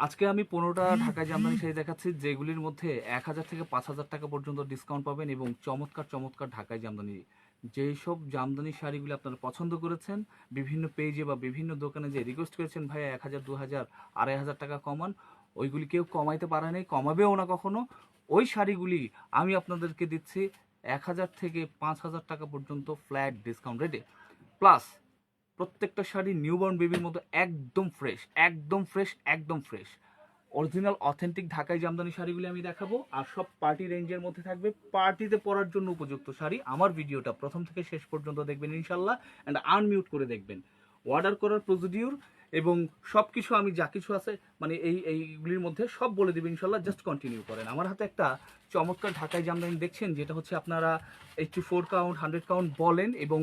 আজকে আমি পনেরোটা ঢাকায় জামদানি শাড়ি দেখাচ্ছি যেগুলির মধ্যে এক হাজার থেকে পাঁচ হাজার টাকা পর্যন্ত ডিসকাউন্ট পাবেন এবং চমৎকার চমৎকার ঢাকায় জামদানি যেই সব জামদানি শাড়িগুলি আপনারা পছন্দ করেছেন বিভিন্ন পেজে বা বিভিন্ন দোকানে যে রিকোয়েস্ট করেছেন ভাই এক হাজার দু হাজার আড়াই হাজার টাকা কমান ওইগুলি কেউ কমাইতে পারে নাই কমাবেও না কখনো। ওই শাড়িগুলি আমি আপনাদেরকে দিচ্ছি এক হাজার থেকে পাঁচ হাজার টাকা পর্যন্ত ফ্ল্যাট ডিসকাউন্ট রেটে প্লাস প্রত্যেকটা শাড়ি নিউবর্ন বেবির মতো একদম ফ্রেশ একদম ফ্রেশ একদম ফ্রেশ অরিজিনাল অথেন্টিক ঢাকাই জামদানি শাড়িগুলি আমি দেখাবো, আর সব পার্টি রেঞ্জের মধ্যে থাকবে। পার্টিতে পরার জন্য উপযুক্ত শাড়ি। আমার ভিডিওটা প্রথম থেকে শেষ পর্যন্ত দেখবেন ইনশাল্লাহ অ্যান্ড আনমিউট করে দেখবেন। অর্ডার করার প্রসিডিউর এবং সব কিছু আমি যা কিছু আছে মানে এই, এইগুলির মধ্যে সব বলে দেবেন ইনশাল্লাহ জাস্ট কন্টিনিউ করেন। আমার হাতে একটা চমৎকার ঢাকাই জামদানি দেখছেন, যেটা হচ্ছে আপনারা eighty four count hundred count বলেন এবং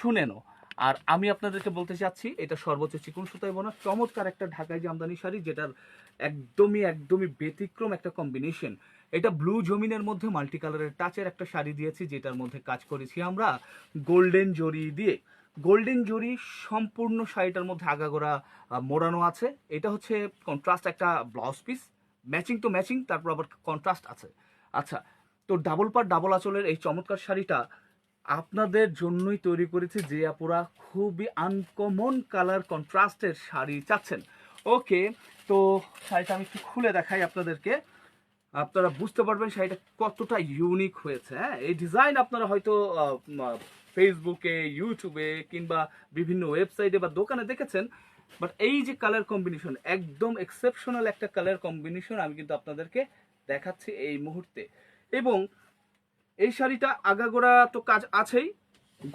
শুনেনও আর আমি আপনাদেরকে বলতে চাচ্ছি, এটা সর্বোচ্চ চিকুন সুতায় বোনা, চমৎকার একটা ঢাকাই জামদানি শাড়ি, যেটার একদমই একদমই ব্যতিক্রম একটা কম্বিনেশন এটা ব্লু জমিনের মধ্যে মাল্টি কালারের টাচের একটা শাড়ি দিয়েছি, যেটার মধ্যে কাজ করেছি আমরা গোল্ডেন জরি দিয়ে। গোল্ডেন জরি সম্পূর্ণ শাড়িটার মধ্যে আগাগোড়া মোড়ানো আছে। এটা হচ্ছে কন্ট্রাস্ট একটা ব্লাউজ পিস ম্যাচিং তো ম্যাচিং তারপর আবার কন্ট্রাস্ট আছে। আচ্ছা তো ডাবল পার ডাবল আঁচলের এই চমৎকার শাড়িটা আপনাদের জন্যই তৈরি করেছি যে আপুরা খুবই আনকমন কালার কন্ট্রাস্টের শাড়ি চাচ্ছেন। ওকে তো শাড়িটা আমি একটু খুলে দেখাই আপনাদেরকে। আপনারা বুঝতে পারবেন শাড়িটা কতটা ইউনিক হয়েছে হ্যাঁ? এই ডিজাইন আপনারা হয়তো ফেসবুকে ইউটিউবে কিংবা বিভিন্ন ওয়েবসাইটে বা দোকানে দেখেছেন বাট এই যে কালার কম্বিনেশন একদম এক্সেপশনাল একটা কালার কম্বিনেশন আমি কিন্তু আপনাদেরকে দেখাচ্ছি এই মুহূর্তে। এবং এই শাড়িটা আগাগোড়া তো কাজ আছেই।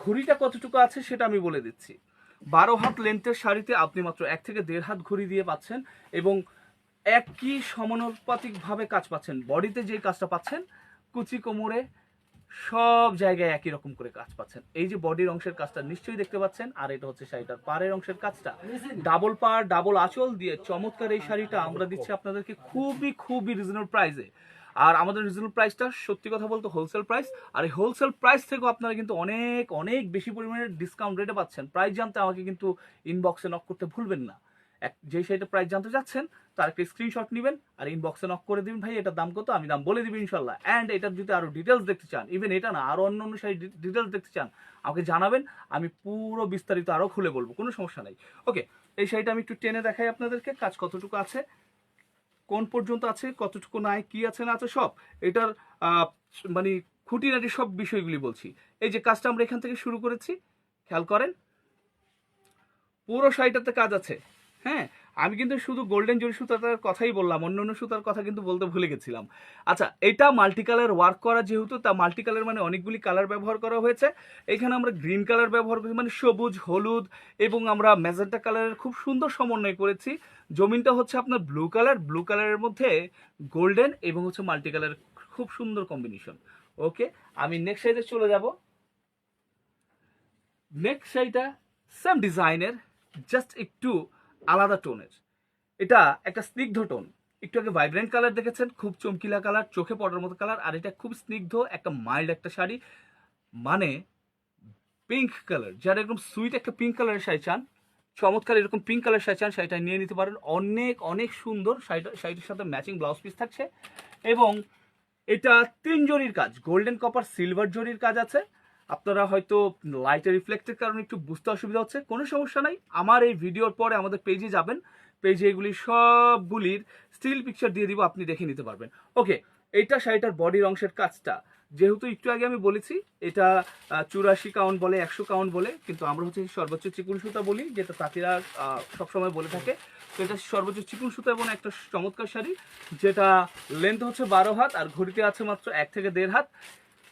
ঘুড়িটা কতটুকু আছে সেটা আমি বলে দিচ্ছি। বারো হাত লেন্থের শাড়িতে আপনি মাত্র এক থেকে দেড় হাত ঘুড়ি দিয়ে পাচ্ছেন এবং একই সমানুপাতিকভাবে কাজ পাচ্ছেন। বডিতে যে কাজটা পাচ্ছেন, কুচি কোমরে সব জায়গায় একই রকম করে কাজ পাচ্ছেন। এই যে বডির অংশের কাজটা নিশ্চয়ই দেখতে পাচ্ছেন, আর এটা হচ্ছে শাড়িটার পাড়ের অংশের কাজটা। ডাবল পার ডাবল আঁচল দিয়ে চমৎকার এই শাড়িটা আমরা দিচ্ছি আপনাদেরকে খুবই খুবই রিজনেবল প্রাইসে আর আমাদের রিজনেবল প্রাইসটা সত্যি কথা বলতে হোলসেল প্রাইস আর এই হোলসেল প্রাইস থেকেও আপনারা কিন্তু অনেক অনেক বেশি পরিমাণে ডিসকাউন্ট রেটে পাচ্ছেন। প্রাইস জানতে আমাকে কিন্তু ইনবক্সে নক করতে ভুলবেন না। এক, যেই শাড়িটা প্রাইস জানতে চাচ্ছেন তার একটা স্ক্রিনশট নেবেন আর ইনবক্সে নক করে দিবেন, ভাই, এটার দাম কত? আমি দাম বলে দিবি ইনশাল্লাহ অ্যান্ড এটার যদি আরও ডিটেলস দেখতে চান ইভেন এটা না আরও অন্য অন্য শাড়ি ডিটেলস দেখতে চান, আমাকে জানাবেন, আমি পুরো বিস্তারিত আরও খুলে বলব, কোনো সমস্যা নাই। ওকে এই শাড়িটা আমি একটু টেনে দেখাই আপনাদেরকে, কাজ কতটুকু আছে। কোন পর্যন্ত আছে, কতটুকু নাই, কি আছে, না আছে, সব। এটার মানে খুঁটিনাটি সব বিষয়গুলি বলছি। এই যে কাজটা আমরা এখান থেকে শুরু করেছি, খেয়াল করেন। পুরো শাড়িটাতে কাজ আছে। হ্যাঁ? আমি কিন্তু শুধু গোল্ডেন জরি সুতাটার কথাই বললাম অন্য অন্য সুতার কথা কিন্তু বলতে ভুলে গেছিলাম। আচ্ছা এটা মাল্টি কালার ওয়ার্ক করা যেহেতু, তা মাল্টি কালার মানে অনেকগুলি কালার ব্যবহার করা হয়েছে। এখানে আমরা গ্রিন কালার ব্যবহার করেছি মানে সবুজ, হলুদ, এবং আমরা ম্যাজেন্টা কালারের খুব সুন্দর সমন্বয় করেছি। জমিনটা হচ্ছে আপনার ব্লু কালার ব্লু কালারের মধ্যে গোল্ডেন এবং হচ্ছে মাল্টি কালার খুব সুন্দর কম্বিনেশন ওকে আমি নেক্সট সাইডে চলে যাব। নেক্সট সাইডটা সেম ডিজাইনের জাস্ট একটু আলাদা টোনের। এটা একটা স্নিগ্ধ টোন। একটু আগে ভাইব্রেন্ট কালার দেখেছেন, খুব চমকিলা কালার চোখে পড়ার মতো কালার আর এটা খুব স্নিগ্ধ, একটা মাইল্ড একটা শাড়ি। মানে পিঙ্ক কালার যারা একদম সুইট একটা পিঙ্ক কালারের শাড়ি চান, চমৎকার এরকম পিঙ্ক কালার শাড়ি চান, শাড়িটা নিয়ে নিতে পারেন। অনেক অনেক সুন্দর শাড়িটা, শাড়িটির সাথে ম্যাচিং ব্লাউজ পিস থাকছে। এবং এটা তিন জরির কাজ গোল্ডেন কপার সিলভার জরির কাজ আছে। আপনারা হয়তো লাইটে রিফ্লেক্টের কারণে একটু বুঝতে অসুবিধা হচ্ছে, কোনো সমস্যা নাই। আমার এই ভিডিওর পরে আমাদের পেজে যাবেন। পেজে এগুলি সবগুলির স্টিল পিকচার দিয়ে দিব, আপনি দেখে নিতে পারবেন। ওকে এইটা শাড়িটার বডির অংশের কাজটা। যেহেতু একটু আগে আমি বলেছি, এটা চুরাশি কাউন্ট বলে, একশো কাউন্ট বলে, কিন্তু আমরা হচ্ছে সর্বোচ্চ চিকুন সুতা বলি, যেটা তাঁতিরা সবসময় বলে থাকে। তো এটা সর্বোচ্চ চিকুন সুতা এবং একটা চমৎকার শাড়ি, যেটা লেন্থ হচ্ছে বারো হাত, আর ঘড়িতে আছে মাত্র এক থেকে দেড় হাত।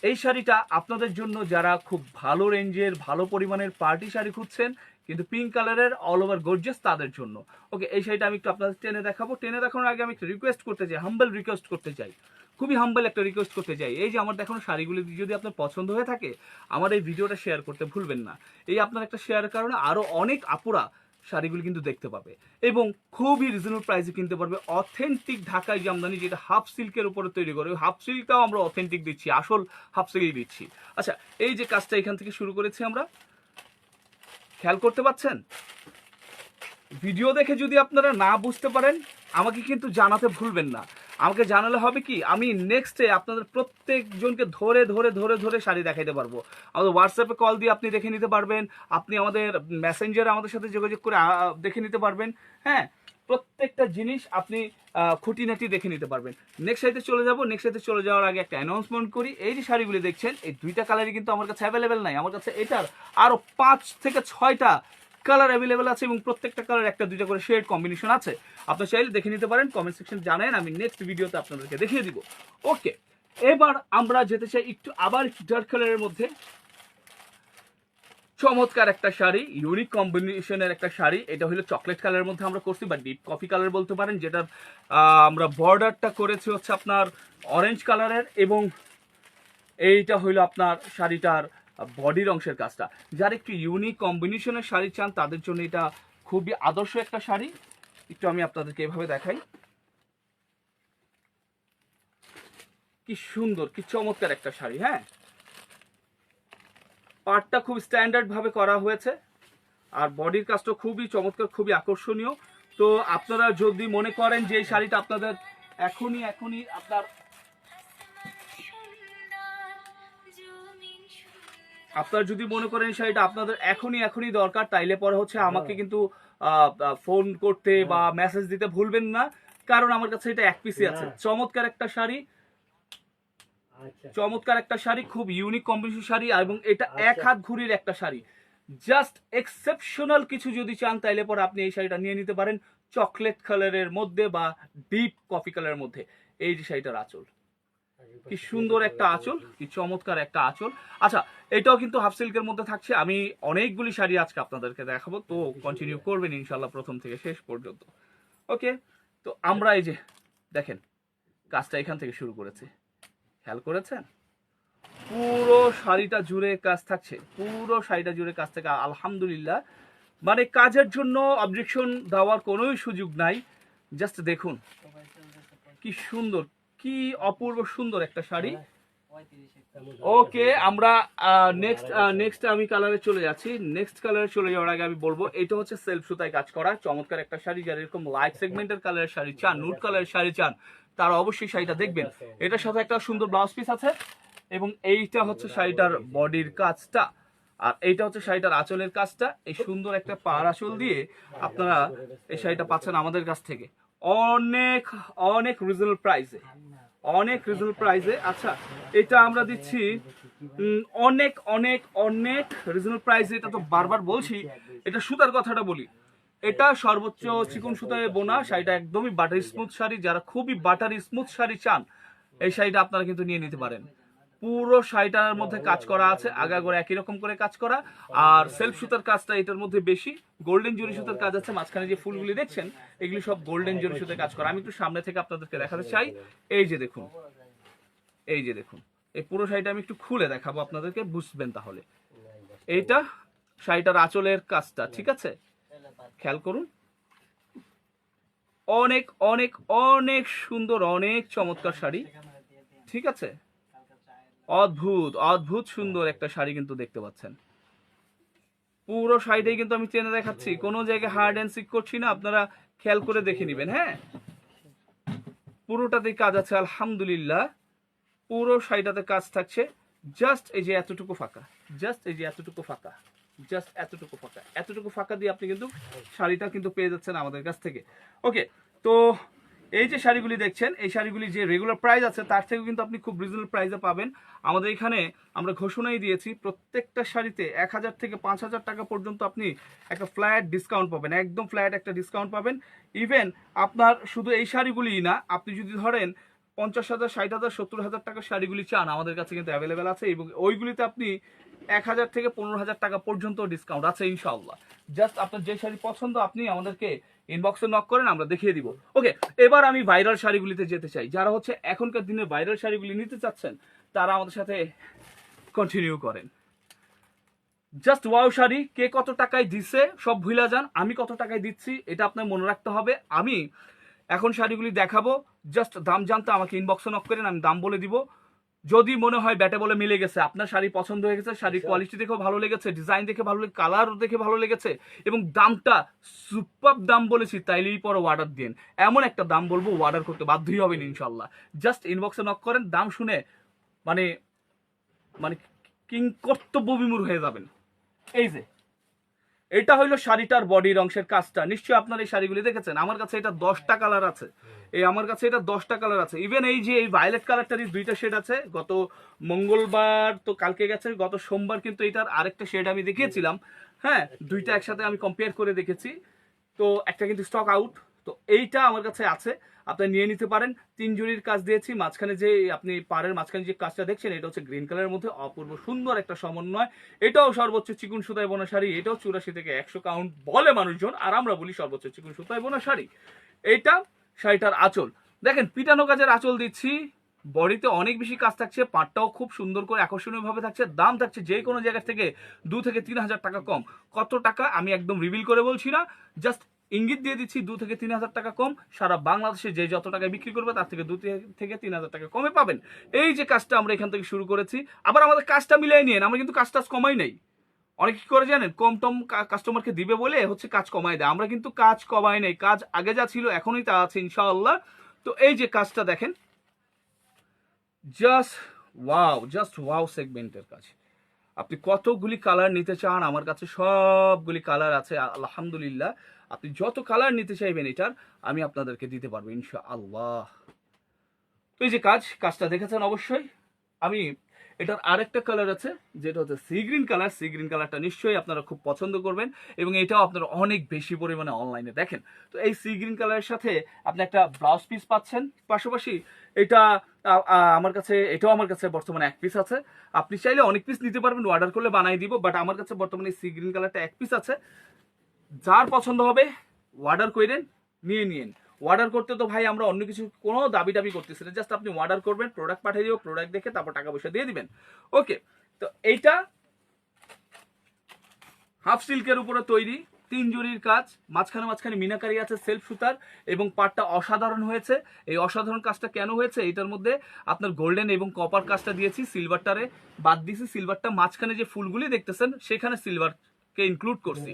এই শাড়িটা আপনাদের জন্য যারা খুব ভালো রেঞ্জের, ভালো পরিমাণের পার্টি শাড়ি খুঁজছেন, কিন্তু পিঙ্ক কালারের অল ওভার গর্জেস তাদের জন্য। ওকে এই শাড়িটা আমি একটু আপনাদের টেনে দেখাবো। টেনে দেখানোর আগে আমি একটা রিকোয়েস্ট করতে চাই হাম্বল রিকোয়েস্ট করতে চাই। খুবই হাম্বল একটা রিকোয়েস্ট করতে চাই। এই যে আমার দেখানো শাড়িগুলি যদি আপনার পছন্দ হয়ে থাকে, আমার এই ভিডিওটা শেয়ার করতে ভুলবেন না। এই আপনার একটা শেয়ারের কারণে আরও অনেক আপুরা শাড়িগুলি কিন্তু দেখতে পাবে। এবং খুবই রিজনেবল প্রাইসে কিনতে পারবে। অথেন্টিক ঢাকায় জামদানি যেটা হাফ সিল্কের উপরে তৈরি করে হাফ সিল্কটাও আমরা অথেন্টিক দিচ্ছি, আসল হাফ সিল্ক দিচ্ছি। আচ্ছা এই যে কাজটা এখান থেকে শুরু করেছি আমরা, খেয়াল করতে পাচ্ছেন? ভিডিও দেখে যদি আপনারা না বুঝতে পারেন, আমাকে কিন্তু জানাতে ভুলবেন না। আমাকে জানালে হবে কি, আমি নেক্সটে আপনাদের প্রত্যেকজনকে ধরে ধরে ধরে ধরে শাড়ি দেখাইতে পারব। আমাদের হোয়াটসঅ্যাপে কল দিয়ে আপনি দেখে নিতে পারবেন, আপনি আমাদের মেসেঞ্জারে আমাদের সাথে যোগাযোগ করে দেখে নিতে পারবেন হ্যাঁ? প্রত্যেকটা জিনিস আপনি খুঁটিনাটি দেখে নিতে পারবেন। নেক্সট সাইডে চলে যাব নেক্সট সাইডে চলে যাওয়ার আগে একটা অ্যানাউন্সমেন্ট করি। এই যে শাড়িগুলি দেখছেন, এই দুইটা কালারই কিন্তু আমার কাছে অ্যাভেলেবেল নাই। আমার কাছে এটার আরও পাঁচ থেকে ছয়টা কালার অ্যাভেলেবেল আছে এবং প্রত্যেকটা কালার একটা দুইটা করে শেড কম্বিনেশন আছে। আপনি চাইলে দেখে নিতে পারেন কমেন্ট সেকশন জানেন আমি নেক্সট ভিডিওতে আপনাদেরকে দেখিয়ে দিব। ওকে এবার আমরা যেতে চাই একটু আবার একটু ডার্ক কালারের মধ্যে। চমৎকার একটা শাড়ি ইউনিক কম্বিনেশনের একটা শাড়ি। এটা হলো চকলেট কালারের মধ্যে আমরা করছি, বা ডিপ কফি কালার বলতে পারেন, যেটা আমরা বর্ডারটা করেছি হচ্ছে আপনার অরেঞ্জ কালারের এবং এইটা হইল আপনার শাড়িটার বডির অংশের কাজটা। যার একটু ইউনিক কম্বিনেশনের শাড়ি চান, তাদের জন্য এটা খুবই আদর্শ একটা শাড়ি। একটু আমি আপনাদেরকে এভাবে দেখাই। কি সুন্দর, কি চমৎকার একটা শাড়ি হ্যাঁ? পার্টটা খুব স্ট্যান্ডার্ড ভাবে করা হয়েছে। আর বডির কাজটা খুবই চমৎকার, খুবই আকর্ষণীয়। তো আপনারা যদি মনে করেন যে এই শাড়িটা আপনাদের এখনই এখনই আপনার আপনারা যদি মনে করেন শাড়িটা আপনাদের এখনই এখনই দরকার তাইলে পরে হচ্ছে আমাকে কিন্তু ফোন করতে বা মেসেজ দিতে ভুলবেন না। কারণ আমার কাছে এটা এক পিসি আছে। চমৎকার একটা শাড়ি। আচ্ছা। চমৎকার একটা শাড়ি খুব ইউনিক কম্বিনেশন শাড়ি এবং এটা আচ্ছা। এক হাত ঘুরির একটা শাড়ি। জাস্ট এক্সেপশনাল কিছু যদি চান তাইলে পরে আপনি এই শাড়িটা নিয়ে নিতে পারেন। চকলেট কালারের মধ্যে বা ডিপ কফি কালারের মধ্যে। এই যে শাড়িটার আঁচল। কি সুন্দর একটা আঁচল কি চমৎকার একটা আঁচল। আচ্ছা এটাও কিন্তু হাফ সিল্কের মধ্যে থাকছে। আমি অনেকগুলি শাড়ি আজকে আপনাদেরকে দেখাবো। তো কন্টিনিউ করবেন ইনশাল্লাহ প্রথম থেকে শেষ পর্যন্ত। ওকে তো আমরা এই যে দেখেন কাজটা এখান থেকে শুরু করেছে। খেয়াল করেছেন? পুরো শাড়িটা জুড়ে কাজ থাকছে। পুরো শাড়িটা জুড়ে কাজ থাকে আলহামদুলিল্লাহ। মানে কাজের জন্য অবজেকশন দেওয়ার কোনোই সুযোগ নাই। জাস্ট দেখুন। কি সুন্দর কি অপূর্ব সুন্দর একটা শাড়ি। ওকে আমরা নেক্সট নেক্সট আমি কালারে চলে যাচ্ছি। নেক্সট কালারে চলে যাওয়ার আগে আমি বলব এটা হচ্ছে সেলফ সুতায় কাজ করা। চমৎকার একটা শাড়ি যারা এরকম লাইট সেগমেন্টের কালারের শাড়ি চান নুট কালারের শাড়ি চান তারা অবশ্যই শাড়িটা দেখবেন। এটার সাথে একটা সুন্দর ব্লাউজ পিস আছে এবং এইটা হচ্ছে শাড়িটার বডির কাজটা। আর এইটা হচ্ছে শাড়িটার আঁচলের কাজটা। এই সুন্দর একটা পাড় আঁচল দিয়ে আপনারা এই শাড়িটা পাচ্ছেন আমাদের কাছ থেকে। অনেক অনেক রিজনেবল প্রাইসে অনেক রিজনেবল প্রাইসে আচ্ছা এটা আমরা দিচ্ছি অনেক অনেক অনেক রিজনেবল প্রাইসে এটা তো বারবার বলছি। এটা সুতার কথাটা বলি। এটা সর্বোচ্চ চিকন সুতায় বোনা, শাড়িটা একদমই বাটার স্মুথ শাড়ি। যারা খুবই বাটার স্মুথ শাড়ি চান, এই শাড়িটা আপনারা কিন্তু নিয়ে নিতে পারেন। পুরো শাড়িটার মধ্যে কাজ করা আছে, আগাগোড়া একই রকম করে কাজ করা। আর সেলফ সুতার কাজটা এটার মধ্যে বেশি। গোল্ডেন জরি সুতার কাজ আছে, মাঝখানে যে ফুলগুলি দেখছেন, এগুলি সব গোল্ডেন জরি সুতার কাজ করা। আমি একটু সামনে থেকে আপনাদেরকে দেখাতে চাই। এই যে দেখুন, এই যে দেখুন, এই পুরো শাড়িটা আমি একটু খুলে দেখাবো আপনাদেরকে, বুঝবেন তাহলে। এইটা শাড়িটার আঁচলের কাজটা, ঠিক আছে? খেয়াল করুন। অনেক অনেক অনেক সুন্দর, অনেক চমৎকার শাড়ি, ঠিক আছে? অদ্ভুত অদ্ভুত সুন্দর একটা শাড়ি কিন্তু দেখতে পাচ্ছেন। পুরো শাড়িটাই কিন্তু আমি চেনে দেখাচ্ছি কোনো জায়গায় হার্ড অ্যান্ড সিক করছি না আপনারা খেয়াল করে দেখে নেবেন হ্যাঁ? পুরোটাতেই কাজ আছে আলহামদুলিল্লাহ। পুরো শাড়িটাতে কাজ থাকছে জাস্ট এই যে এতটুকু ফাঁকা জাস্ট এই যে এতটুকু ফাঁকা জাস্ট এতটুকু ফাঁকা। এতটুকু ফাঁকা দিয়ে আপনি কিন্তু শাড়িটা কিন্তু পেয়ে যাচ্ছেন আমাদের কাছ থেকে। ওকে তো এই যে শাড়িগুলি দেখছেন, এই শাড়িগুলি যে রেগুলার প্রাইস আছে, তার থেকে কিন্তু আপনি খুব রিজনেবল প্রাইসে পাবেন। আমাদের এখানে আমরা ঘোষণাই দিয়েছি, প্রত্যেকটা শাড়িতে এক হাজার থেকে পাঁচ হাজার টাকা পর্যন্ত আপনি একটা ফ্ল্যাট ডিসকাউন্ট পাবেন, একদম ফ্ল্যাট একটা ডিসকাউন্ট পাবেন। ইভেন আপনার শুধু এই শাড়িগুলিই না, আপনি যদি ধরেন পঞ্চাশ হাজার, ষাট হাজার, সত্তর হাজার টাকার শাড়িগুলি চান, আমাদের কাছে কিন্তু অ্যাভেলেবেল আছে এবং ওইগুলিতে আপনি এক হাজার থেকে পনেরো হাজার টাকা পর্যন্ত ডিসকাউন্ট আছে ইনশাআল্লাহ। জাস্ট আপনার যে শাড়ি পছন্দ, আপনি আমাদেরকে ইনবক্সে নক করেন, আমরা দেখিয়ে দিব। ওকে এবার আমি ভাইরাল শাড়িগুলিতে যেতে চাই। যারা হচ্ছে এখনকার দিনে ভাইরাল শাড়িগুলি নিতে চাচ্ছেন, তারা আমাদের সাথে কন্টিনিউ করেন। জাস্ট ওয়াও শাড়ি, কে কত টাকায় দিচ্ছে সব ভুলা যান, আমি কত টাকায় দিচ্ছি, এটা আপনার মনে রাখতে হবে। আমি এখন শাড়িগুলি দেখাবো জাস্ট দাম জানতে আমাকে ইনবক্সে নক করেন, আমি দাম বলে দিব। যদি মনে হয় ব্যাটে বলে মিলে গেছে আপনার শাড়ি পছন্দ হয়ে গেছে শাড়ির আচ্ছা। কোয়ালিটি দেখেও ভালো লেগেছে ডিজাইন দেখে ভালো লেগে কালার দেখে ভালো লেগেছে এবং দামটা সুপার দাম বলেছি তাইলেই পরে অর্ডার দিন। এমন একটা দাম বলব অর্ডার করতে বাধ্যই হবেন ইনশাল্লাহ জাস্ট ইনবক্সে নক করেন দাম শুনে মানে মানে কিং কর্তব্য বিমূর হয়ে যাবেন। এই যে এটা হইল শাড়িটার বডির অংশের কাজটা। নিশ্চয়ই আপনার এই শাড়িগুলি দেখেছেন। আমার কাছে এটা দশটা কালার আছে। এই আমার কাছে এটা দশটা কালার আছে। ইভেন এই যে এই ভায়োলেট কালারটারই দুইটা শেড আছে, গত মঙ্গলবার তো কালকে গেছে, গত সোমবার কিন্তু এটার আরেকটা শেড আমি দেখিয়েছিলাম। হ্যাঁ দুইটা একসাথে আমি কম্পেয়ার করে দেখেছি। তো একটা কিন্তু স্টক আউট তো এইটা আমার কাছে আছে। আপনি নিয়ে নিতে পারেন। তিন জুড়ির কাজ দিয়েছি, মাঝখানে যে আপনি পাড়ের মাঝখানে যে কাজটা দেখছেন, এটা হচ্ছে গ্রিন কালারের মধ্যে অপূর্ব সুন্দর একটা সমন্বয়। এটাও সর্বোচ্চ চিকুন সুতায় বোনা শাড়ি, এটাও চুরাশি থেকে একশো কাউন্ট বলে মানুষজন, আর আমরা বলি সর্বোচ্চ চিকুন সুতায় বোনা শাড়ি। এইটা শাড়িটার আঁচল। দেখেন, পিটানো কাজের আঁচল দিচ্ছি। বডিতে অনেক বেশি কাজ থাকছে, পাটটাও খুব সুন্দর করে আকর্ষণীয় ভাবে থাকছে, দাম থাকছে যে কোনো জায়গা থেকে দু থেকে তিন হাজার টাকা কম। কত টাকা আমি একদম রিভিল করে বলছি না, জাস্ট ইঙ্গিত দিয়ে দিচ্ছি দু থেকে তিন হাজার টাকা কম। সারা বাংলাদেশে যে যত টাকায় বিক্রি করবে, তার থেকে দু থেকে তিন হাজার টাকা কমে পাবেন। এই যে কাজটা আমরা এখান থেকে শুরু করেছি, আবার আমাদের কাজটা মিলিয়ে নিন আমরা কিন্তু কাজ টাজ কমাই নাই। অনেক কি করে জানেন? কম টম কাস্টমারকে দিবে বলে হচ্ছে কাজ কমাই দেয়। আমরা কিন্তু কাজ কমাই নাই, কাজ আগে যা ছিল এখনই তা আছে, ইনশাআল্লাহ। তো এই যে কাজটা দেখেন। জাস্ট ওয়াও জাস্ট ওয়াও সেগমেন্টের কাজ। আপনি কতগুলি কালার নিতে চান? আমার কাছে সবগুলি কালার আছে, আলহামদুলিল্লাহ। আপনি যত কালার নিতে চাইবেন এটার, আমি আপনাদেরকে দিতে পারব ইনশা আল্লাহ তো এই যে কাজ, কাজটা দেখেছেন অবশ্যই। আমি এটার আরেকটা কালার আছে, যেটা হচ্ছে sea green colour sea green কালারটা নিশ্চয়ই আপনারা খুব পছন্দ করবেন এবং এটাও আপনারা অনেক বেশি পরিমাণে অনলাইনে দেখেন। তো এই সি গ্রিন কালারের সাথে আপনি একটা ব্লাউজ পিস পাচ্ছেন। পাশাপাশি এটা আমার কাছে, এটাও আমার কাছে বর্তমানে এক পিস আছে। আপনি চাইলে অনেক পিস নিতে পারবেন অর্ডার করলে বানাই দিব বাট আমার কাছে বর্তমানে সি গ্রিন কালারটা এক পিস আছে। যার পছন্দ হবে অর্ডার করেন নিয়ে নিন অর্ডার করতে তো ভাই আমরা অন্য কিছু কোনো দাবি দাবি করতেছি না জাস্ট আপনি অর্ডার করবেন প্রোডাক্ট পাঠিয়ে দিব প্রোডাক্ট দেখে তারপর টাকা পয়সা দিয়ে দিবেন। ওকে তো এইটা হাফ সিল্কের উপরে তৈরি, তিন জুড়ির কাজ, মাঝখানে মাঝখানে মিনাকারি আছে সেলফ সুতার, এবং পাটটা অসাধারণ হয়েছে। এই অসাধারণ কাজটা কেন হয়েছে? এটার মধ্যে আপনার গোল্ডেন এবং কপার কাজটা দিয়েছি সিলভারটারে বাদ দিয়েছি সিলভারটা মাঝখানে যে ফুলগুলি দেখতেছেন, সেখানে সিলভারকে ইনক্লুড করছি।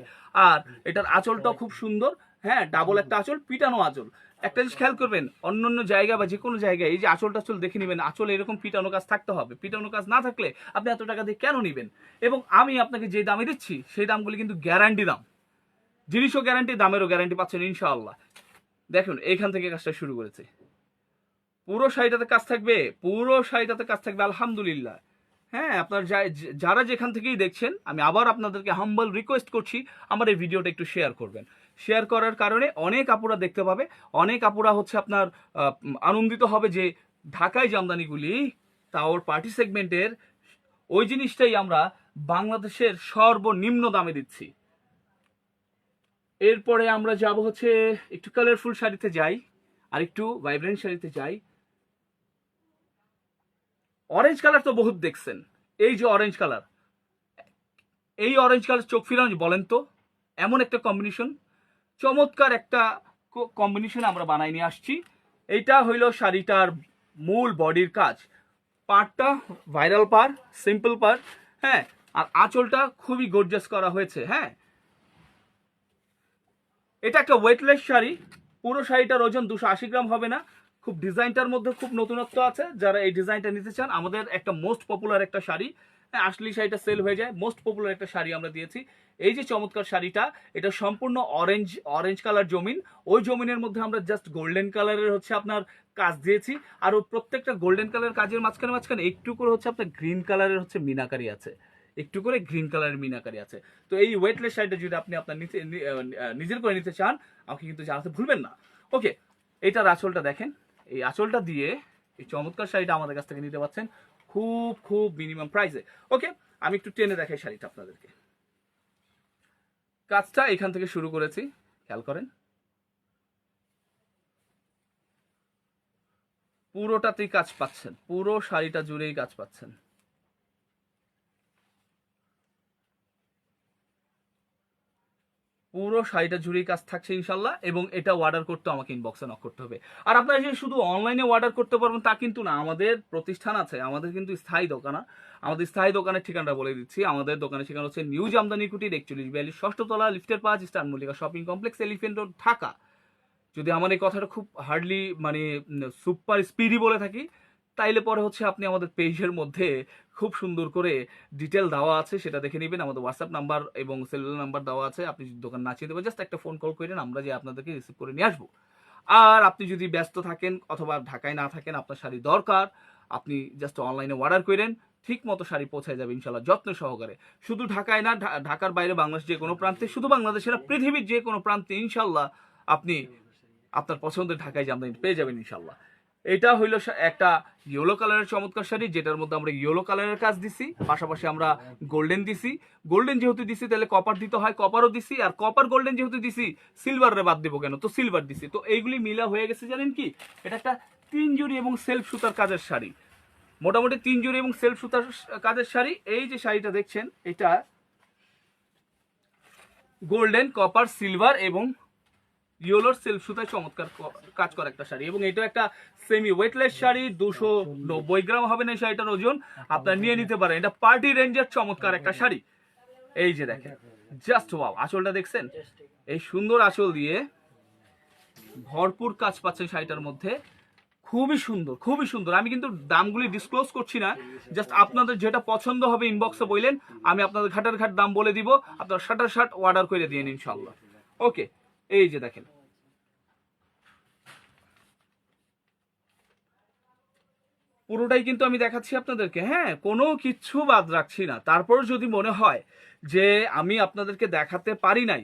আর এটার আঁচলটাও খুব সুন্দর। হ্যাঁ ডাবল একটা আঁচল পিটানো আঁচল। একটা জিনিস খেয়াল করবেন অন্য অন্য জায়গা বা যে কোনো জায়গায় এই যে আঁচল টাচল দেখে নেবেন আঁচল এরকম পিটানো কাজ থাকতে হবে। পিটানো কাজ না থাকলে আপনি এত টাকা দিয়ে কেন নেবেন? এবং আমি আপনাকে যে দামে দিচ্ছি সেই দামগুলি কিন্তু গ্যারান্টি দাম। জিনিসও গ্যারান্টি দামেরও গ্যারান্টি পাচ্ছেন ইনশাআল্লাহ। দেখুন এইখান থেকে কাজটা শুরু করেছে। পুরো শাড়িটাতে কাজ থাকবে পুরো শাড়িটাতে কাজ থাকবে আলহামদুলিল্লাহ। হ্যাঁ আপনার যারা যেখান থেকেই দেখছেন, আমি আবার আপনাদেরকে হাম্বল রিকোয়েস্ট করছি, আমার এই ভিডিওটা একটু শেয়ার করবেন। শেয়ার করার কারণে অনেক আপুরা দেখতে পাবে, অনেক আপুরা হচ্ছে আপনার আনন্দিত হবে যে ঢাকায় জামদানিগুলি, তাওর পার্টি সেগমেন্টের ওই জিনিসটাই আমরা বাংলাদেশের সর্বনিম্ন দামে দিচ্ছি। এরপরে আমরা যাব হচ্ছে একটু কালারফুল শাড়িতে যাই আর একটু ভাইব্রেন্ট শাড়িতে যাই। অরেঞ্জ কালার তো বহুত দেখছেন। এই যে অরেঞ্জ কালার এই অরেঞ্জ কালার চোখ ফিরানো বলেন তো, এমন একটা কম্বিনেশন চমৎকার একটা কম্বিনেশন আমরা বানাই নিয়ে আসছি। এইটা হইল শাড়িটার মূল বডির কাজ। পাড়টা ভাইরাল পার সিম্পল পার হ্যাঁ আর আঁচলটা খুবই গর্জাস করা হয়েছে হ্যাঁ। এটা একটা ওয়েটলেস শাড়ি, পুরো শাড়িটার ওজন দুশো আশি গ্রাম হবে না। খুব ডিজাইনটার মধ্যে খুব নতুনত্ব আছে। যারা এই ডিজাইনটা নিতে চান, আমাদের একটা মোস্ট পপুলার একটা শাড়ি হ্যাঁ আসলে শাড়িটা সেল হয়ে যায়। মোস্ট পপুলার একটা শাড়ি আমরা দিয়েছি। এই যে চমৎকার শাড়িটা, এটা সম্পূর্ণ অরেঞ্জ অরেঞ্জ কালার জমিন। ওই জমিনের মধ্যে আমরা জাস্ট গোল্ডেন কালারের হচ্ছে আপনার কাজ দিয়েছি। আর ওই প্রত্যেকটা গোল্ডেন কালার কাজের মাঝখানে মাঝখানে একটু করে হচ্ছে আপনার গ্রিন কালারের হচ্ছে মিনাকারি আছে। একটু করে গ্রিন কালারের মিনাকারি আছে। তো এই ওয়েটলেস শাড়িটা যদি আপনি আপনার নিজের করে নিতে চান, আমাকে কিন্তু জানাতে ভুলবেন না। ওকে এইটার আঁচলটা দেখেন। এই আঁচলটা দিয়ে এই চমৎকার শাড়িটা আমাদের কাছ থেকে নিতে পারছেন খুব খুব মিনিমাম প্রাইসে ওকে আমি একটু টেনে দেখাই শাড়িটা আপনাদেরকে। কাজটা এখান থেকে শুরু করেছি, খেয়াল করেন। পুরোটাতেই কাজ পাচ্ছেন, পুরো শাড়িটা জুড়েই কাজ পাচ্ছেন। পুরো শাড়িটা জুড়েই কাজ থাকছে ইনশাল্লাহ এবং এটা অর্ডার করতে আমাকে ইনবক্সে নক করতে হবে। আর আপনারা যে শুধু অনলাইনে অর্ডার করতে পারবেন, তা কিন্তু না। আমাদের প্রতিষ্ঠান আছে, আমাদের কিন্তু স্থায়ী দোকান। আমাদের স্থায়ী দোকানের ঠিকানাটা বলে দিচ্ছি। আমাদের দোকানের ঠিকানা হচ্ছে নিউ জামদানি কুটির একচল্লিশ বিয়াল্লিশ ষষ্ঠতলা লিফটের পাঁচ star Mallika shopping complex, elephant road, Dhaka. যদি আমার এই কথাটা খুব হার্ডলি মানে সুপার স্পিডি বলে থাকি তাইলে পরে হচ্ছে আপনি আমাদের পেজের মধ্যে খুব সুন্দর করে ডিটেল দেওয়া আছে, সেটা দেখে নেবেন। আমাদের হোয়াটসঅ্যাপ নাম্বার এবং সেলুলার নাম্বার দেওয়া আছে। আপনি দোকান না চিনতে জাস্ট একটা ফোন কল করেন আমরা যে আপনাদেরকে রিসিভ করে নিয়ে আসব। আর আপনি যদি ব্যস্ত থাকেন অথবা ঢাকায় না থাকেন, আপনার শাড়ি দরকার, আপনি জাস্ট অনলাইনে অর্ডার করেন ঠিক মতো শাড়ি পৌঁছায় যাবে ইনশাল্লাহ যত্ন সহকারে। শুধু ঢাকায় না ঢাকার বাইরে বাংলাদেশ যে কোনো প্রান্তে, শুধু বাংলাদেশের, পৃথিবীর যে কোনো প্রান্তে ইনশাল্লাহ আপনি আপনার পছন্দের ঢাকায় জামদানি পেয়ে যাবেন ইনশাল্লাহ এটা হইল একটা ইয়েলো কালারের চমৎকার শাড়ি, যেটার মধ্যে আমরা ইয়েলো কালারের কাজ দিছি, পাশাপাশি আমরা গোল্ডেন দিছি। গোল্ডেন যেহেতু দিছি, তাহলে কপার দিতে হয় কপারও দিছি, আর কপার গোল্ডেন যেহেতু দিছি সিলভারে বাদ দেবো কেন? তো সিলভার দিছি। তো এইগুলি মিলা হয়ে গেছে, জানেন কি? এটা একটা তিন জুড়ি এবং সেলফ সুতার কাজের শাড়ি। মোটামুটি তিন জুড়ি এবং সেলফ সুতার কাজের শাড়ি। এই যে শাড়িটা দেখছেন, এটা গোল্ডেন কপার সিলভার এবং ইয়েলোর সেলফ সুতায় চমৎকার কাজ করা একটা শাড়ি। এবং এটা একটা সেমি ওয়েটলেস শাড়ি, দুশো নব্বই গ্রাম হবে না শাড়িটার ওজন। আপনার নিয়ে নিতে পারেন। এটা পার্টি রেঞ্জের চমৎকার একটা শাড়ি। এই যে দেখেন জাস্ট ওয়াও আঁচলটা দেখছেন? এই সুন্দর আঁচল দিয়ে ভরপুর কাজ পাচ্ছেন শাড়িটার মধ্যে। খুবই সুন্দর খুবই সুন্দর। আমি কিন্তু দামগুলি ডিসক্লোজ করছি না। জাস্ট আপনাদের যেটা পছন্দ হবে ইনবক্সে বললেন, আমি আপনাদের ঘাটার ঘাট দাম বলে দিব। আপনার শার্টার শার্ট অর্ডার করে দিয়ে ইনশাল্লাহ ওকে এই যে দেখেন। পুরোটাই কিন্তু আমি দেখাচ্ছি আপনাদেরকে। হ্যাঁ কোনো কিচ্ছু বাদ রাখছি না। তারপর যদি মনে হয় যে আমি আপনাদেরকে দেখাতে পারি নাই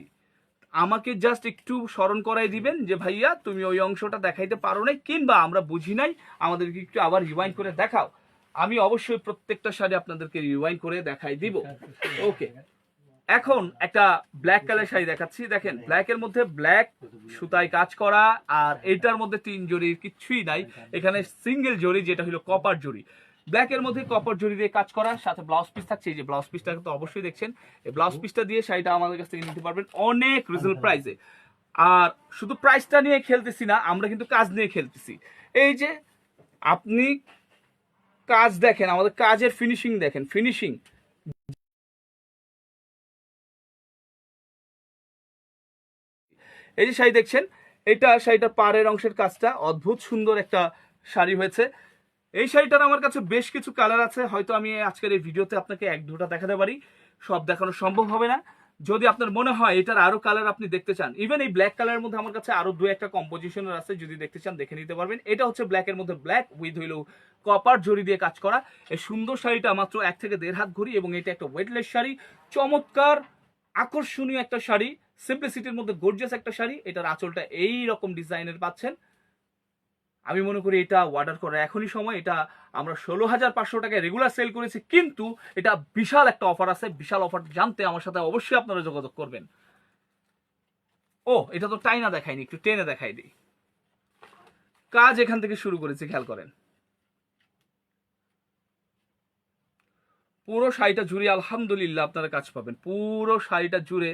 আমাকে জাস্ট একটু স্মরণ করাই দিবেন যে ভাইয়া তুমি ওই অংশটা দেখাইতে পারো নাই কিংবা আমরা বুঝি নাই আমাদেরকে একটু আবার রিওয়াইন্ড করে দেখাও। আমি অবশ্যই প্রত্যেকটা শাড়ি আপনাদেরকে রিওয়াইন্ড করে দেখাই দিব। ওকে এখন একটা ব্ল্যাক কালার শাড়ি দেখাচ্ছি দেখেন ব্ল্যাক এর মধ্যে ব্ল্যাক সুতায় কাজ করা আর এটার মধ্যে তিন জরির কিছুই নাই। এখানে সিঙ্গেল জরি যেটা হলো কপার জরি। ব্ল্যাক এর মধ্যে কপার জরি দিয়ে কাজ করা সাথে ব্লাউজ পিস থাকছে। এই যে ব্লাউজ পিসটা তো অবশ্যই দেখছেন এই ব্লাউজ পিসটা দিয়ে শাড়িটা আমাদের কাছ থেকে নিতে পারবেন অনেক রিজনেবল প্রাইসে আর শুধু প্রাইসটা নিয়ে খেলতেছি না আমরা কিন্তু কাজ নিয়ে খেলতেছি। এই যে আপনি কাজ দেখেন আমাদের কাজের ফিনিশিং দেখেন ফিনিশিং এই যে শাড়ি দেখছেন, এটা শাড়িটার পাড়ের অংশের কাজটা। অদ্ভুত সুন্দর একটা শাড়ি হয়েছে। এই শাড়িটার আমার কাছে বেশ কিছু কালার আছে। হয়তো আমি আজকের এই ভিডিওতে আপনাকে এক দুটা দেখাতে পারি। সব দেখানো সম্ভব হবে না। যদি আপনার মনে হয় এটার আরও কালার আপনি দেখতে চান ইভেন এই ব্ল্যাক কালারের মধ্যে আমার কাছে আরও দু একটা কম্পোজিশনের আছে, যদি দেখতে চান দেখে নিতে পারবেন। এটা হচ্ছে ব্ল্যাক এর মধ্যে ব্ল্যাক উইথ হইল কপার জড়ি দিয়ে কাজ করা। এই সুন্দর শাড়িটা মাত্র এক থেকে দেড় হাত ঘড়ি এবং এটা একটা ওয়েটলেস শাড়ি। চমৎকার, আকর্ষণীয় একটা শাড়ি। সিম্পলিসিটির মধ্যে গর্জিয়াস একটা শাড়ি, এটার আঁচলটা এই রকম ডিজাইনের পাচ্ছেন। আমি মনে করি এটা অর্ডার করার এখনই সময়, এটা আমরা ষোলো হাজার পাঁচশো টাকায় রেগুলার সেল করেছি, কিন্তু এটা বিশাল একটা অফার আছে, বিশাল অফার জানতে আমার সাথে অবশ্যই আপনারা যোগাযোগ করবেন। ও, এটা তো টাইনা দেখাইনি একটু টেনে দেখাই দিই। কাজ এখান থেকে শুরু করেছি, খেয়াল করেন। পুরো শাড়িটা জুড়ে আলহামদুলিল্লাহ আপনারা কাজ পাবেন। পুরো শাড়িটা জুড়ে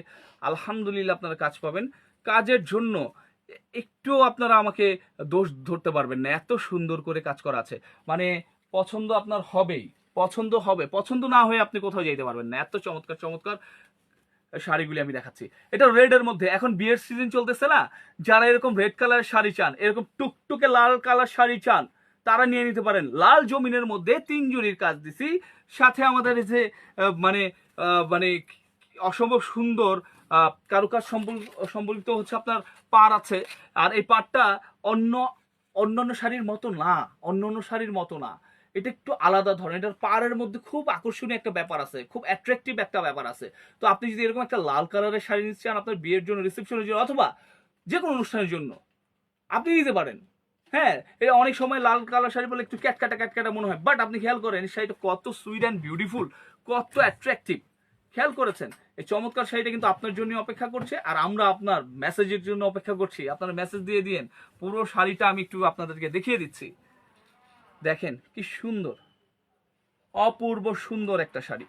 আলহামদুলিল্লাহ আপনারা কাজ পাবেন। কাজের জন্য একটু আপনারা আমাকে দোষ ধরতে পারবেন না, এত সুন্দর করে কাজ করা আছে। মানে পছন্দ আপনার হবেই, পছন্দ হবে, পছন্দ না হয়ে আপনি কোথাও যেতে পারবেন না। এত চমৎকার চমৎকার শাড়িগুলি আমি দেখাচ্ছি। এটা রেডের মধ্যে, এখন বিয়ের সিজন চলতেছে না? যারা এরকম রেড কালার শাড়ি চান, এরকম টুকটুকে লাল কালার শাড়ি চান তারা নিয়ে নিতে পারেন। লাল জমিনের মধ্যে তিন জুড়ির কাজ দিছি। সাথে আমাদের যে মানে মানে অসম্ভব সুন্দর কারুকাজ সম্বল- সম্বলিত হচ্ছে আপনার পার আছে। আর এই পাড়টা অন্য, অন্যান্য শাড়ির মতো না অন্য অন্য শাড়ির মতো না। এটা একটু আলাদা ধরনের। এটার পাড়ের মধ্যে খুব আকর্ষণীয় একটা ব্যাপার আছে। খুব অ্যাট্রাকটিভ একটা ব্যাপার আছে। তো আপনি যদি এরকম একটা লাল কালারের শাড়ি নিতে চান, আপনার বিয়ের জন্য রিসেপশনের জন্য, অথবা যে কোনো অনুষ্ঠানের জন্য, আপনি নিতে পারেন। হ্যাঁ এটা অনেক সময় লাল কালার শাড়ি বলে একটু ক্যাটকাটা ক্যাটকাটা মনে হয়। বাট আপনি খেয়াল করেন, এই শাড়িটা কত সুইট অ্যান্ড বিউটিফুল কত অ্যাট্রাকটিভ খেয়াল করেছেন? এই চমৎকার শাড়িটা কিন্তু আপনার জন্য অপেক্ষা করছে, আর আমরা আপনার মেসেজের জন্য অপেক্ষা করছি। আপনার মেসেজ দিয়ে দিয়েন, পুরো শাড়িটা আমি একটু আপনাদেরকে দেখিয়ে দিচ্ছি। দেখেন, কি সুন্দর, অপূর্ব সুন্দর একটা শাড়ি।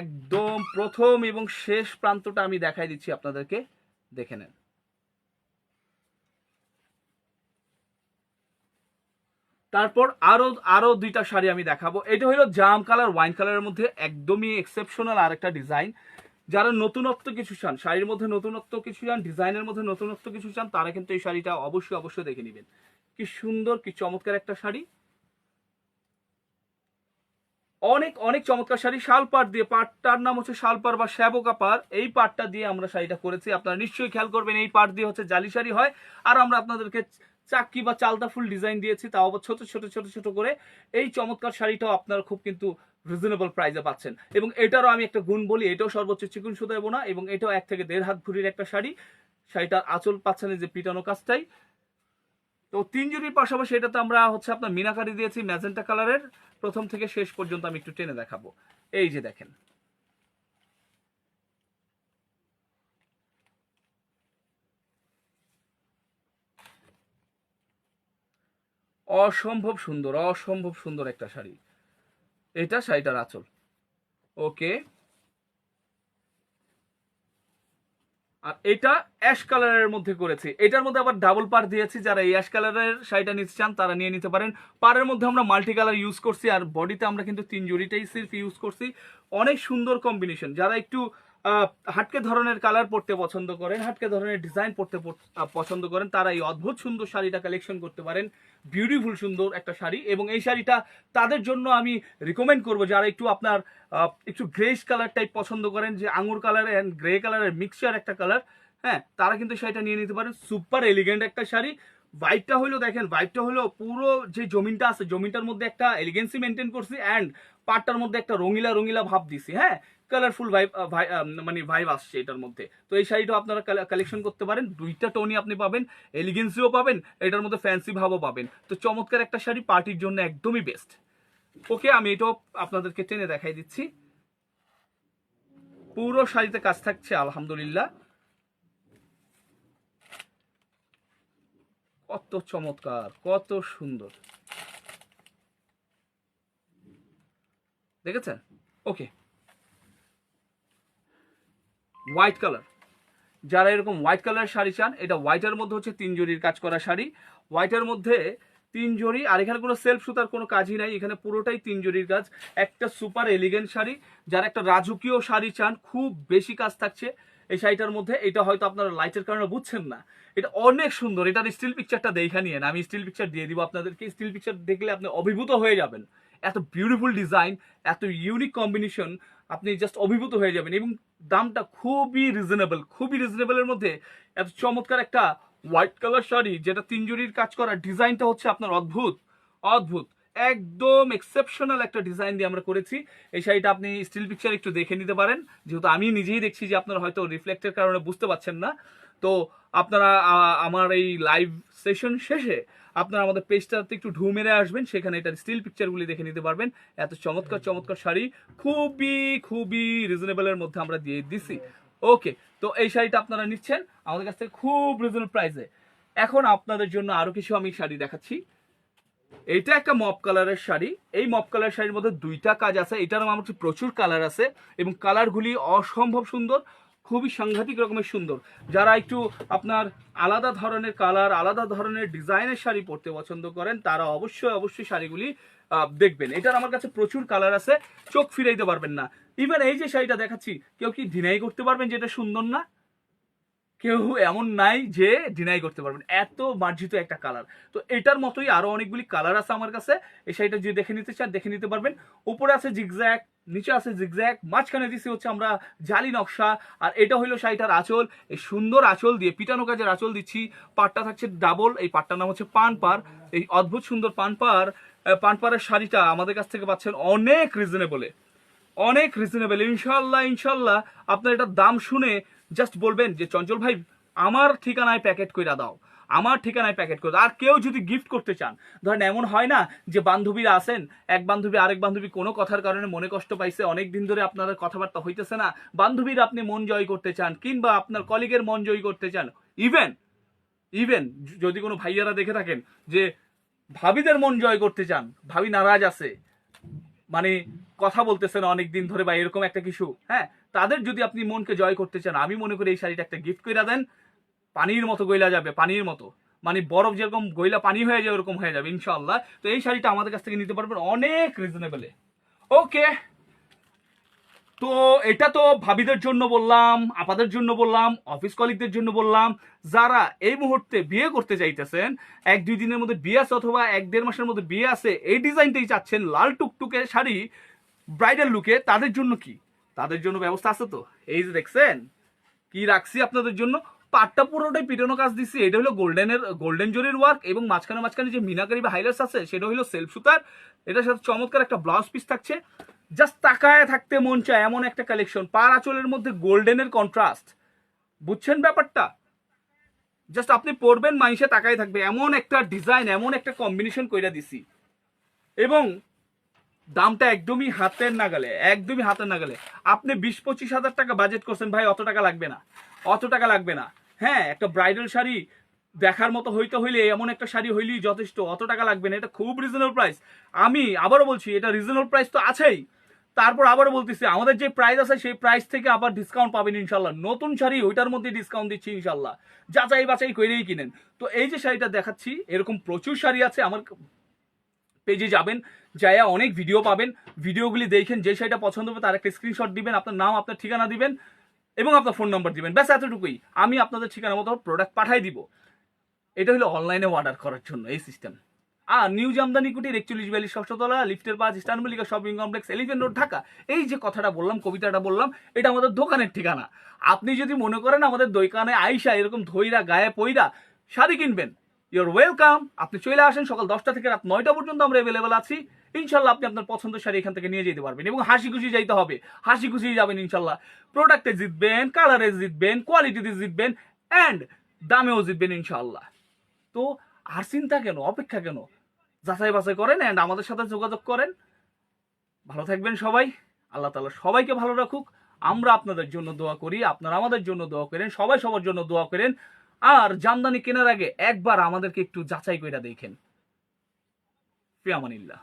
একদম প্রথম এবং শেষ প্রান্তটা আমি দেখাই দিচ্ছি আপনাদেরকে, দেখে নেন। তারপর আরও আরও দুইটা শাড়ি আমি দেখাবো। এটা হলো জাম কালার, ওয়াইন কালারের মধ্যে একদমই এক্সেপশনাল আর একটা ডিজাইন যারা নতুনত্ব কিছু চান, শাড়ির মধ্যে নতুনত্ব কিছু চান ডিজাইনের মধ্যে নতুনত্ব কিছু চান, তারা কিন্তু এই শাড়িটা অবশ্যই অবশ্যই দেখে নেবেন। কি সুন্দর, কি চমৎকার একটা শাড়ি। অনেক অনেক চমৎকার শাড়ি। শাল পাট দিয়ে পাটটার নাম হচ্ছে শাল পাড় বা শ্যাবকা পাড়। এই পাটটা দিয়ে আমরা শাড়িটা করেছি। আপনারা নিশ্চয়ই খেয়াল করবেন, এই পাট দিয়ে হচ্ছে জালি শাড়ি হয়। আর আমরা আপনাদেরকে চাক্কি বা চালতা ফুল ডিজাইন দিয়েছি, তাও আবার ছোট ছোট ছোট ছোট করে। এই চমৎকার শাড়িটাও আপনারা খুব কিন্তু রিজনেবল প্রাইসে পাচ্ছেন। এবং এটারও আমি একটা গুণ বলি, এটাও সর্বোচ্চ চিকুন সুতা না এবং এটাও এক থেকে দেড় হাত ভুরির একটা শাড়ি। শাড়িটার আঁচল পাচ্ছেন যে পিটানো কাজটাই। তো তিন জুড়ির পাশাপাশি এটাতে আমরা হচ্ছে আপনার মিনাকারি দিয়েছি, ম্যাজেন্টা কালারের। প্রথম থেকে শেষ পর্যন্ত আমি একটু টেনে দেখাবো। এই যে দেখেন। অসম্ভব সুন্দর অসম্ভব সুন্দর একটা শাড়ি। এটা শাড়িটার আঁচল। ওকে। আর এটা অ্যাশ কালারের মধ্যে করেছি। এটার মধ্যে আবার ডাবল পার দিয়েছি। যারা এই অ্যাশ কালারের শাড়িটা নিতে চান, তারা নিয়ে নিতে পারেন। পারের মধ্যে আমরা মাল্টি কালার ইউজ করছি, আর বডিতে আমরা কিন্তু তিন জুড়িটাই সিল্ক ইউজ করছি। অনেক সুন্দর কম্বিনেশন যারা একটু হাটকে ধরনের কালার পড়তে পছন্দ করেন, হাটকে ধরনের ডিজাইন পড়তে পছন্দ করেন, তারা এই অদ্ভুত সুন্দর শাড়িটা কালেকশন করতে পারেন। বিউটিফুল সুন্দর একটা শাড়ি এবং এই শাড়িটা তাদের জন্য আমি রিকমেন্ড করব যারা একটু আপনার একটু গ্রেস কালার টাইপ পছন্দ করেন, যে আঙুর কালার অ্যান্ড গ্রে কালারের মিক্সচার একটা কালার হ্যাঁ তারা কিন্তু শাড়িটা নিয়ে নিতে পারেন। সুপার এলিগেন্ট একটা শাড়ি। ভাইবটা হলো দেখেন ভাইবটা হলো পুরো যে জমিনটা আছে, জমিনটার মধ্যে একটা এলিগেন্সি মেনটেন করছি অ্যান্ড পাটটার মধ্যে একটা রঙিলা রঙিলা ভাব দিছি হ্যাঁ? কালারফুল ভাইব মানে ভাইব আসছে এটার মধ্যে। তো এই শাড়িটাও আপনারা কালেকশন করতে পারেন। দুইটা টোনই আপনি পাবেন এলিগেন্সিও পাবেন, এটার মধ্যে ফ্যান্সি ভাবও পাবেন। তো চমৎকার একটা শাড়ি পার্টির জন্য একদমই বেস্ট ওকে আমি এটাও আপনাদেরকে টেনে দেখাই দিচ্ছি। পুরো শাড়িতে কাজ থাকছে, আলহামদুলিল্লাহ। কত চমৎকার, কত সুন্দর। দেখেছেন? ওকে হোয়াইট কালার যারা এরকম হোয়াইট কালারের শাড়ি চান, এটা হোয়াইটের মধ্যে হচ্ছে তিন জরির কাজ করা শাড়ি। হোয়াইটের মধ্যে তিন জরি, আর এখানে কোনো সেলফ সুতার কোনো কাজই নাই, এখানে পুরোটাই তিন জরির কাজ। একটা সুপার এলিগেন্ট শাড়ি, যারা একটা রাজকীয় শাড়ি চান, খুব বেশি কাজ থাকছে এই শাড়িটার মধ্যে। এটা হয়তো আপনারা লাইটের কারণে বুঝছেন না। এটা অনেক সুন্দর, এটার স্টিল পিকচারটা দেখা নিয়ে আমি স্টিল পিকচার দিয়ে দিব আপনাদেরকে। স্টিল পিকচার দেখলে আপনি অভিভূত হয়ে যাবেন। এত বিউটিফুল ডিজাইন এত ইউনিক কম্বিনেশন আপনি জাস্ট অভিভূত হয়ে যাবেন এবং দামটা খুবই রিজনেবল খুবই রিজনেবলের মধ্যে এত চমৎকার একটা হোয়াইট কালার শাড়ি যেটা তিনজুরির কাজ করা ডিজাইনটা হচ্ছে আপনার অদ্ভুত অদ্ভুত, একদম এক্সেপশনাল একটা ডিজাইন দিয়ে আমরা করেছি। এই শাড়িটা আপনি স্টিল পিকচার একটু দেখে নিতে পারেন, যেহেতু আমি নিজেই দেখছি যে আপনারা হয়তো রিফ্লেক্টের কারণে বুঝতে পারছেন না। তো আপনারা আমার এই লাইভ সেশন শেষে আপনারা আমাদের পেজটাতে একটু ঢু মেরে আসবেন সেখানে এটার স্টিল পিকচারগুলি দেখে নিতে পারবেন। এত চমৎকার চমৎকার শাড়ি খুবই খুবই রিজনেবলের মধ্যে আমরা দিয়ে দিছি। ওকে তো এই শাড়িটা আপনারা নিচ্ছেন আমাদের কাছ থেকে খুব রিজনেবল প্রাইসে এখন আপনাদের জন্য আরও কিছু আমি শাড়ি দেখাচ্ছি। এটা একটা মপ কালারের শাড়ি। এই মপ কালার শাড়ির মধ্যে দুইটা কাজ আছে। এটার আমার প্রচুর কালার আছে এবং কালারগুলি অসম্ভব সুন্দর। খুবই সাংঘাতিক রকমের সুন্দর। যারা একটু আপনার আলাদা ধরনের কালার আলাদা ধরনের ডিজাইনের শাড়ি পরতে পছন্দ করেন, তারা অবশ্যই অবশ্যই শাড়িগুলি দেখবেন। এটার আমার কাছে প্রচুর কালার আছে, চোখ ফিরাইতে পারবেন না। ইভেন এই যে শাড়িটা দেখাচ্ছি, কেউ কি ডিনাই করতে পারবেন যে এটা সুন্দর না? কেউ এমন নাই যে ডিনাই করতে পারবেন এত মার্জিত একটা কালার তো এটার মতোই আরও অনেকগুলি কালার আছে আমার কাছে। এই শাড়িটা যদি দেখে নিতে চান, দেখে নিতে পারবেন। উপরে আছে জিগজ্যাক নিচে আছে জিগজ্যাক মাঝখানে দিছি হচ্ছে আমরা জালি নকশা। আর এটা হইল শাড়িটার আঁচল। এই সুন্দর আঁচল দিয়ে পিটানো কাজের আঁচল দিচ্ছি। পাটটা থাকছে ডাবল এই পাটটার নাম হচ্ছে পান পার এই অদ্ভুত সুন্দর পান পার পান শাড়িটা আমাদের কাছ থেকে পাচ্ছেন অনেক রিজনেবলে অনেক রিজনেবল ইনশাল্লাহ ইনশাল্লাহ। আপনার এটার দাম শুনে জাস্ট বলবেন যে, চঞ্চল ভাই, আমার ঠিকানায় প্যাকেট কইরা দাও। আমার ঠিকানায় প্যাকেট করে আর কেউ যদি গিফট করতে চান, ধরেন এমন হয় না যে, বান্ধবীরা আসেন এক বান্ধবী, আরেক বান্ধবী কোনো কথার কারণে মনে কষ্ট পাইছে, অনেক দিন ধরে আপনাদের কথাবার্তা হইতেছে না, বান্ধবীর আপনি মন জয় করতে চান, কিংবা আপনার কলিগের মন জয় করতে চান ইভেন ইভেন যদি কোনো ভাইয়ারা দেখে থাকেন যে, ভাবিদের মন জয় করতে চান, ভাবি নারাজ আছে মানে কথা বলতেছেন অনেক দিন ধরে বা এরকম একটা কিছু হ্যাঁ তাদের যদি আপনি মনকে জয় করতে চান, আমি মনে করি এই শাড়িটা একটা গিফট করে দেন। পানির মতো গইলা যাবে, পানির মতো। মানে বরফ যেরকম গইলা পানি হয়ে যায়, ওরকম হয়ে যাবে ইনশাল্লাহ তো এই শাড়িটা আমাদের কাছ থেকে নিতে পারবেন অনেক রিজনেবলে ওকে তো এটা তো ভাবিদের জন্য বললাম, আপাদের জন্য বললাম অফিস কলিগদের জন্য বললাম। যারা এই মুহূর্তে বিয়ে করতে চাইতেছেন, এক দুই দিনের মধ্যে বিয়ে আছে অথবা এক দেড় মাসের মধ্যে বিয়ে আছে, এই ডিজাইনটাই চাচ্ছেন লাল টুকটুকে শাড়ি ব্রাইডাল লুকে তাদের জন্য কি? তাদের জন্য ব্যবস্থা আছে তো? এই যে দেখছেন, কি রাখছি আপনাদের জন্য? পাটটা পুরোটাই পিটানো কাজ দিচ্ছি এটা হলো গোল্ডেনের, গোল্ডেন জরির ওয়ার্ক এবং মাঝখানে মাঝখানে যে মিনাকারি বা হাইলাইটস আছে, সেটা হলো সেলফ সুতার। এটার সাথে চমৎকার একটা ব্লাউজ পিস থাকছে। জাস্ট তাকায় থাকতে মন চায় এমন একটা কালেকশন পার আঁচলের মধ্যে গোল্ডেনের কন্ট্রাস্ট বুঝছেন ব্যাপারটা? জাস্ট আপনি পরবেন মাইসে তাকায় থাকবে। এমন একটা ডিজাইন এমন একটা কম্বিনেশন কইরা দিছি। এবং দামটা একদমই হাতের নাগালে, একদমই হাতের নাগালে। আপনি বিশ, পঁচিশ হাজার টাকা বাজেট করছেন, ভাই, অত টাকা লাগবে না। অত টাকা লাগবে না। হ্যাঁ একটা ব্রাইডাল শাড়ি দেখার মতো হইতে হইলে এমন একটা শাড়ি হইলেই যথেষ্ট, অত টাকা লাগবে না। এটা খুব রিজনেবল প্রাইস আমি আবারও বলছি, এটা রিজনেবল প্রাইস তো আছেই। তারপর আবারও বলতেছি, আমাদের যে প্রাইস আছে, সেই প্রাইস থেকে আবার ডিসকাউন্ট পাবেন ইনশাল্লাহ। নতুন শাড়ি ওইটার মধ্যে ডিসকাউন্ট দিচ্ছি ইনশাল্লাহ। যাচাই বাছাই করেই কিনেন। তো এই যে শাড়িটা দেখাচ্ছি, এরকম প্রচুর শাড়ি আছে, আমার পেজে যাবেন, যাইয়া অনেক ভিডিও পাবেন। ভিডিওগুলি দেখেন, যে শাড়িটা পছন্দ হবে তার একটা স্ক্রিনশট দিবেন, আপনার নাম, আপনার ঠিকানা দিবেন এবং আপনার ফোন নাম্বার দিবেন। ব্যাস, এতটুকুই। আমি আপনাদের ঠিকানা মতো প্রোডাক্ট পাঠাই দিব। এটা হলো অনলাইনে অর্ডার করার জন্য এই সিস্টেম আর নিউ জামদানি কুটির একচল্লিশ বিয়াল্লিশ ষষ্ঠতলা লিফটের পাঁচ ইস্টানবলিকা shopping complex elephant road Dhaka. এই যে কথাটা বললাম, কবিতাটা বললাম, এটা আমাদের দোকানের ঠিকানা। আপনি যদি মনে করেন আমাদের দোকানে আইসা এরকম ধইরা গায়ে পইরা শাড়ি কিনবেন ইউর ওয়েলকাম আপনি চলে আসেন সকাল দশটা থেকে রাত নয়টা পর্যন্ত আমরা অ্যাভেলেবেল আছি। ইনশাল্লাহ আপনি আপনার পছন্দের শাড়ি এখান থেকে নিয়ে যেতে পারবেন এবং হাসি খুশি যাইতে হবে। হাসি খুশি যাবেন ইনশাল্লাহ। প্রোডাক্টে জিতবেন কালারে জিতবেন কোয়ালিটিতে জিতবেন অ্যান্ড দামেও জিতবেন ইনশাল্লাহ। তো আর চিন্তা কেন? অপেক্ষা কেন? যাচাই বাছাই করেন অ্যান্ড আমাদের সাথে যোগাযোগ করেন। ভালো থাকবেন সবাই। আল্লাহ তালা সবাইকে ভালো রাখুক। আমরা আপনাদের জন্য দোয়া করি। আপনারা আমাদের জন্য দোয়া করেন। সবাই সবার জন্য দোয়া করেন। আর জামদানি কেনার আগে একবার আমাদেরকে একটু যাচাই করে দেখেন। ফিয়ামানিল্লাহ।